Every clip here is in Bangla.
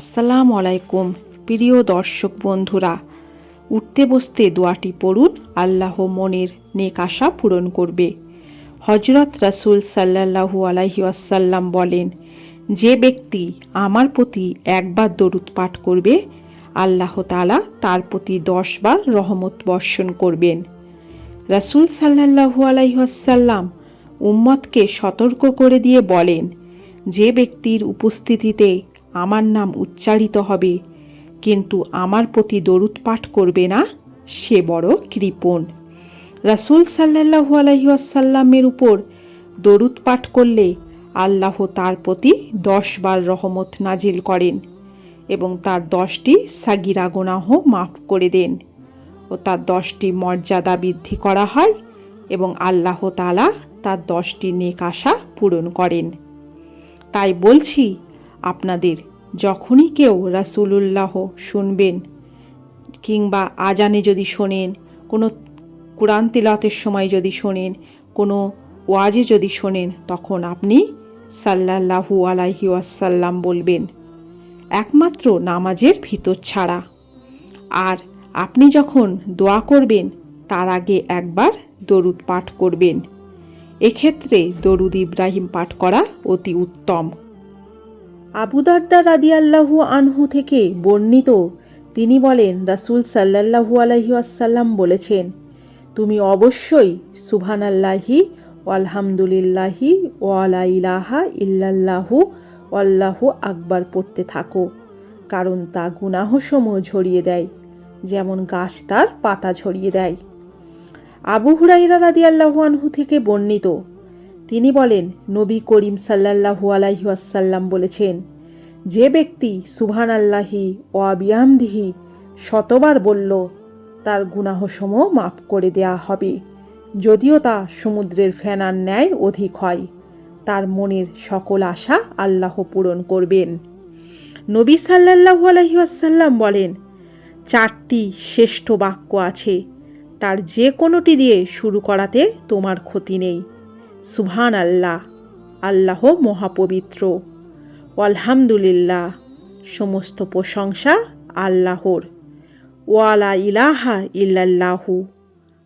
আসসালামু আলাইকুম, প্রিয় দর্শক বন্ধুরা। উঠতে বসতে দোয়াটি পড়ুন, আল্লাহ মনের নেক আশা পূরণ করবে। হজরত রাসূল সাল্লাল্লাহু আলাইহি আসাল্লাম বলেন, যে ব্যক্তি আমার প্রতি একবার দরুদ পাঠ করবে, আল্লাহ তালা তার প্রতি দশবার রহমত বর্ষণ করবেন। রাসূল সাল্লাল্লাহু আলাইহি আসাল্লাম উম্মতকে সতর্ক করে দিয়ে বলেন, যে ব্যক্তির উপস্থিতিতে আমার নাম উচ্চারিত হবে। কিন্তু আমার প্রতি দরুদ পাঠ করবে না সে বড় কৃপণ। রাসূল সাল্লাল্লাহু আলাইহি আসাল্লামের উপর দরুদ পাঠ করলে আল্লাহ তার প্রতি দশ বার রহমত নাজিল করেন এবং তার দশটি সাগিরা গোনাহ মাফ করে দেন ও তার দশটি মর্যাদা বৃদ্ধি করা হয় এবং আল্লাহ তালা তার দশটি নেক আশা পূরণ করেন। তাই বলছি আপনাদের, যখনই কেউ রাসূলুল্লাহ শুনবেন কিংবা আজানে যদি শোনেন, কোনো কোরআন তিলাতের সময় যদি শোনেন, কোনো ওয়াজে যদি শোনেন, তখন আপনি সাল্লাল্লাহু আলাইহি ওয়াসাল্লাম বলবেন, একমাত্র নামাজের ভিতর ছাড়া। আর আপনি যখন দোয়া করবেন, তার আগে একবার দরুদ পাঠ করবেন। এক্ষেত্রে দরুদ ইব্রাহিম পাঠ করা অতি উত্তম। আবুদার্দা রাদিয়াল্লাহু আনহু থেকে বর্ণিত, তিনি বলেন, রাসূল সাল্লাল্লাহু আলাইহি আসাল্লাম বলেছেন, তুমি অবশ্যই সুভান আল্লাহি আলহামদুলিল্লাহি ওয়ালা ইলাহা ইল্লাল্লাহু আল্লাহু আকবার পড়তে থাকো, কারণ তা গুনাহসমূহ ঝরিয়ে দেয়, যেমন গাছ তার পাতা ঝরিয়ে দেয়। আবু হুরাইরা রাদিয়াল্লাহু আনহু থেকে বর্ণিত তিনি বলেন, নবী করিম সাল্লাল্লাহু আলাইহি আসাল্লাম বলেছেন, যে ব্যক্তি সুবহান আল্লাহি ও আবিয়ামদিহি শতবার বলল, তার গুনাহসমূহ মাফ করে দেয়া হবে। যদিও তা সমুদ্রের ফেনার ন্যায় অধিক হয়, তার মনের সকল আশা আল্লাহ পূরণ করবেন। নবী সাল্লাল্লাহু আলাইহি আসাল্লাম বলেন, চারটি শ্রেষ্ঠ বাক্য আছে, তার যে কোনোটি দিয়ে শুরু করাতে তোমার ক্ষতি নেই। সুবহান আল্লাহ আল্লাহ মহাপবিত্র। আলহামদুলিল্লাহ সমস্ত প্রশংসা আল্লাহর। ওয়ালা ইলাহা ইল্লাল্লাহু,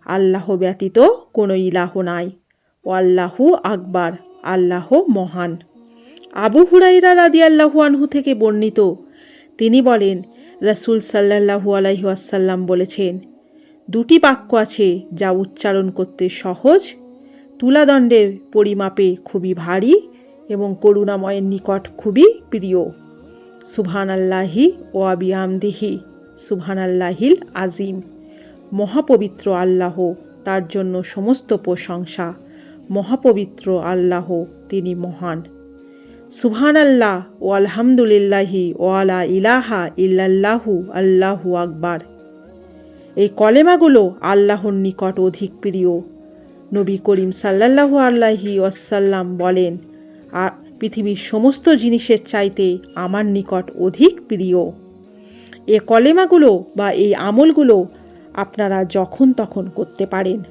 আল্লাহ ব্যতীত কোনো ইলাহ নাই। আল্লাহু আকবার, আল্লাহ মহান। আবু হুরাইরা রাদি আল্লাহু আনহু থেকে বর্ণিত, তিনি বলেন, রাসূল সাল্লাল্লাহু আলাইহি আসাল্লাম বলেছেন, দুটি বাক্য আছে যা উচ্চারণ করতে সহজ তুলাদণ্ডের পরিমাপে খুবই ভারী এবং করুণাময়ের নিকট খুবই প্রিয়। সুবহান আল্লাহি ও আবিয়ামদিহি সুবহান আল্লাহিল আজিম। মহাপবিত্র আল্লাহ, তার জন্য সমস্ত প্রশংসা। মহাপবিত্র আল্লাহ, তিনি মহান। সুবহান আল্লাহ ও আলহামদুলিল্লাহি ও আলা ইলাহা ইল্লাল্লাহু, আল্লাহু আকবার। এই কলেমাগুলো আল্লাহর নিকট অধিক প্রিয়। নবী করিম সাল্লাল্লাহু আল্লাহি ওয়াসাল্লাম বলেন, আর পৃথিবীর সমস্ত জিনিসের চাইতে আমার নিকট অধিক প্রিয়। এ কলেমাগুলো বা এই আমলগুলো আপনারা যখন তখন করতে পারেন।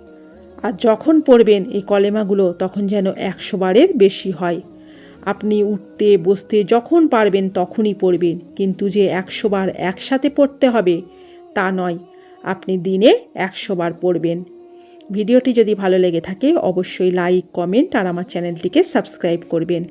আর যখন পড়বেন এই কলেমাগুলো, তখন যেন একশো বারের বেশি হয়। আপনি উঠতে, বসতে যখন পারবেন তখনই পড়বেন। কিন্তু যে একশো বার একসাথে পড়তে হবে, তা নয়। আপনি দিনে একশো বার পড়বেন। ভিডিওটি যদি ভালো লেগে থাকে অবশ্যই লাইক কমেন্ট আর আমার চ্যানেলটিকে সাবস্ক্রাইব করবেন।